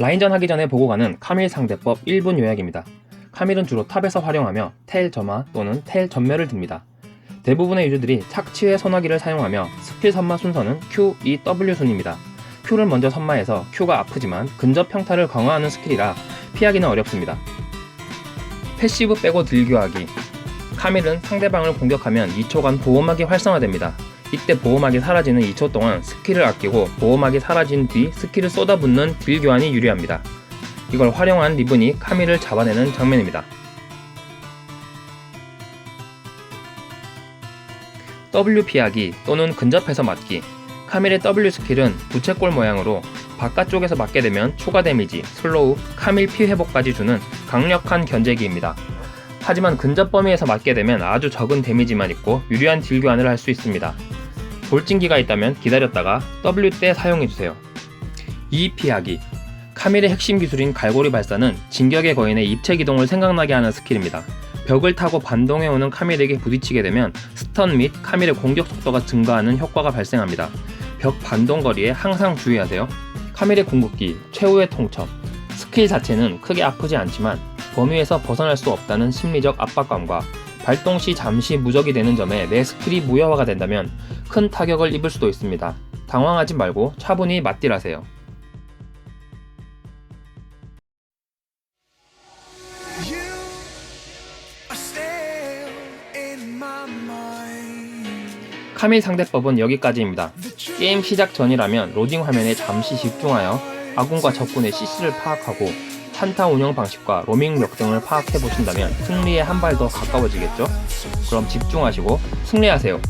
라인전 하기 전에 보고 가는 카밀 상대법 1분 요약입니다. 카밀은 주로 탑에서 활용하며 텔 점화 또는 텔 전멸을 듭니다. 대부분의 유저들이 착취의 선화기를 사용하며 스킬 선마 순서는 Q, E, W 순입니다. Q를 먼저 선마해서 Q가 아프지만 근접 평타를 강화하는 스킬이라 피하기는 어렵습니다. 패시브 빼고 딜교하기 카밀은 상대방을 공격하면 2초간 보호막이 활성화됩니다. 이때 보호막이 사라지는 2초 동안 스킬을 아끼고 보호막이 사라진 뒤 스킬을 쏟아붓는 딜 교환이 유리합니다. 이걸 활용한 리븐이 카밀을 잡아내는 장면입니다. W 피하기 또는 근접해서 맞기 카밀의 W 스킬은 부채꼴 모양으로 바깥쪽에서 맞게 되면 추가 데미지, 슬로우, 카밀 피 회복까지 주는 강력한 견제기입니다. 하지만 근접 범위에서 맞게 되면 아주 적은 데미지만 있고 유리한 딜 교환을 할 수 있습니다. 돌진기가 있다면 기다렸다가 W 때 사용해주세요. E 피하기 카밀의 핵심 기술인 갈고리 발사는 진격의 거인의 입체 기동을 생각나게 하는 스킬입니다. 벽을 타고 반동해오는 카밀에게 부딪히게 되면 스턴 및 카밀의 공격 속도가 증가하는 효과가 발생합니다. 벽 반동 거리에 항상 주의하세요. 카밀의 궁극기, 최후의 통첩. 스킬 자체는 크게 아프지 않지만 범위에서 벗어날 수 없다는 심리적 압박감과 발동 시 잠시 무적이 되는 점에 내 스킬이 무효화가 된다면 큰 타격을 입을 수도 있습니다. 당황하지 말고 차분히 맞딜하세요. 카밀 상대법은 여기까지입니다. 게임 시작 전이라면 로딩 화면에 잠시 집중하여 아군과 적군의 CC를 파악하고 한타 운영 방식과 로밍 력 등을 파악해 보신다면 승리에 한 발 더 가까워지겠죠? 그럼 집중하시고 승리하세요.